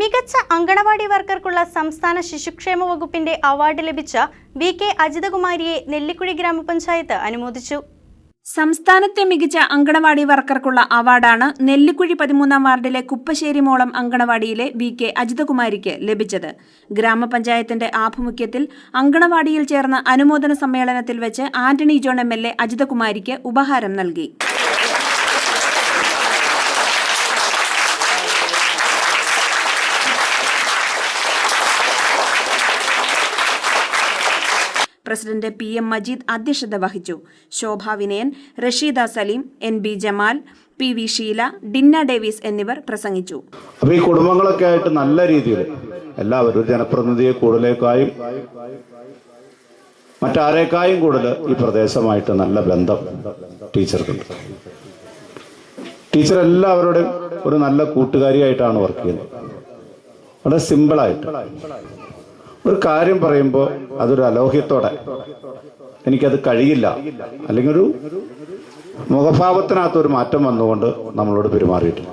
മികച്ച അങ്കണവാടി വർക്കർക്കുള്ള സംസ്ഥാന ശിശുക്ഷേമ വകുപ്പിന്റെ അവാർഡ് ലഭിച്ച വി കെ അജിതകുമാരിയെ നെല്ലിക്കുഴി ഗ്രാമപഞ്ചായത്ത് അനുമോദിച്ചു. സംസ്ഥാനത്തെ മികച്ച അങ്കണവാടി വർക്കർക്കുള്ള അവാർഡാണ് നെല്ലിക്കുഴി പതിമൂന്നാം വാർഡിലെ കുപ്പശ്ശേരി മോളം അങ്കണവാടിയിലെ വി കെ അജിതകുമാരിക്ക് ലഭിച്ചത്. ഗ്രാമപഞ്ചായത്തിന്റെ ആഭിമുഖ്യത്തിൽ അങ്കണവാടിയിൽ ചേർന്ന അനുമോദന സമ്മേളനത്തിൽ വെച്ച് Antony John M L A അജിതകുമാരിക്ക് ഉപഹാരം നൽകി. പ്രസിഡന്റ് പി എം മജീദ് അധ്യക്ഷത വഹിച്ചു. Shobha Vinayan Rasheeda Saleem N B Jamal P V Sheela Dinna Davis എന്നിവർ പ്രസംഗിച്ചു. അപ്പൊ ഈ കുടുംബങ്ങളൊക്കെ ആയിട്ട് നല്ല രീതിയിൽ എല്ലാവരും ജനപ്രതിനിധിയെ കൂടുതലേക്കായും മറ്റാരേക്കായും കൂടുതൽ ഈ പ്രദേശമായിട്ട് നല്ല ബന്ധം ടീച്ചർക്കുണ്ട്. ടീച്ചർ എല്ലാവരുടെയും ഒരു നല്ല കൂട്ടുകാരിയായിട്ടാണ് വർക്ക് ചെയ്യുന്നത്. വളരെ സിമ്പിളായിട്ട്. ഒരു കാര്യം പറയുമ്പോൾ അതൊരു അലോഹ്യത്തോടെ. എനിക്കത് കഴിയില്ല. അല്ലെങ്കിൽ ഒരു മുഖഭാവത്തിനകത്ത് ഒരു മാറ്റം വന്നുകൊണ്ട് നമ്മളോട് പെരുമാറിയിട്ടില്ല.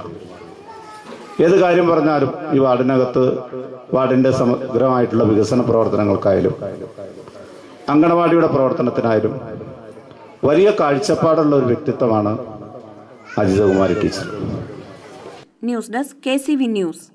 ഏത് കാര്യം പറഞ്ഞാലും ഈ വാർഡിനകത്ത് വാർഡിന്റെ സമഗ്രമായിട്ടുള്ള വികസന പ്രവർത്തനങ്ങൾക്കായാലും അങ്കണവാടിയുടെ പ്രവർത്തനത്തിനായാലും വലിയ കാഴ്ചപ്പാടുള്ള ഒരു വ്യക്തിത്വമാണ് Ajithakumari teacher. News desk K C V news.